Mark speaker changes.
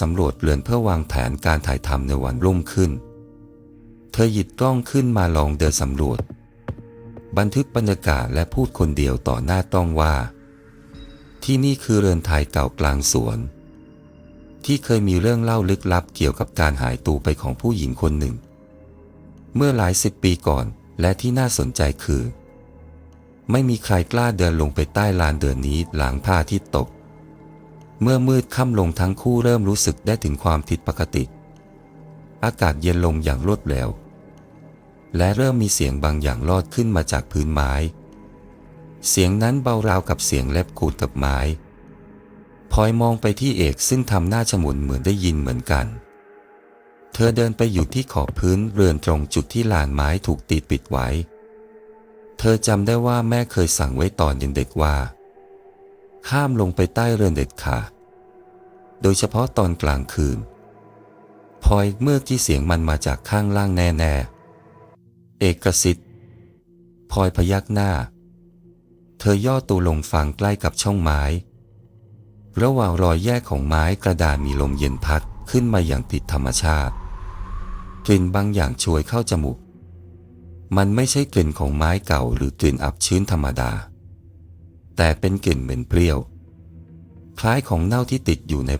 Speaker 1: สำรวจเรือนเพื่อวางแผนการถ่ายทำในวันรุ่งขึ้น เธอหยิบกล้องขึ้นมาลองเดินสำรวจ บันทึกบรรยากาศและพูดคนเดียวต่อหน้ากล้องว่า ที่นี่คือเรือนไทยเก่ากลางสวน ที่เคยมีเรื่องเล่าลึกลับเกี่ยวกับการหายตัวไปของผู้หญิงคนหนึ่ง เมื่อหลายสิบปีก่อนและที่น่าสนใจคือ ไม่มีใครกล้าเดินลงไปใต้ลานเดินนี้หลังพระอาทิตย์ตก เมื่อมืดค่ำลงทั้งคู่เริ่มรู้สึกได้ถึงความผิดปกติ อากาศเย็นลงอย่างรวดเร็ว และเริ่มมีเสียงบางอย่างลอดขึ้นมาจากพื้นไม้ เสียงนั้นเบาราวกับเสียงเล็บขูดกับไม้พลอยมองไปที่เอกซึ่งทำหน้าฉมุนเหมือนได้ยินเหมือนกัน เธอเดินไปอยู่ที่ขอบพื้นเรือนตรงจุดที่ลานไม้ถูกตีปิดไว้ เธอจำได้ว่าแม่เคยสั่งไว้ตอนยังเด็กว่า ห้ามลงไปใต้เรือนเด็ดขาด โดยเฉพาะตอนกลางคืนพลอยเมื่อที่เสียงมันมาจากข้างล่างแน่ๆ เอกสิทธิ์พลอยพยักหน้า เธอย่อตัวลงฟังใกล้กับช่องไม้ ระหว่างรอยแยกของไม้กระดานมีลมเย็นพัดขึ้นมาอย่างผิดธรรมชาติ กลิ่นบางอย่างช่วยเข้าจมูก มันไม่ใช่กลิ่นของไม้เก่าหรือกลิ่นอับชื้นธรรมดา แต่เป็นกลิ่นเหม็นเปรี้ยว คล้ายของเน่าที่ติดอยู่ใน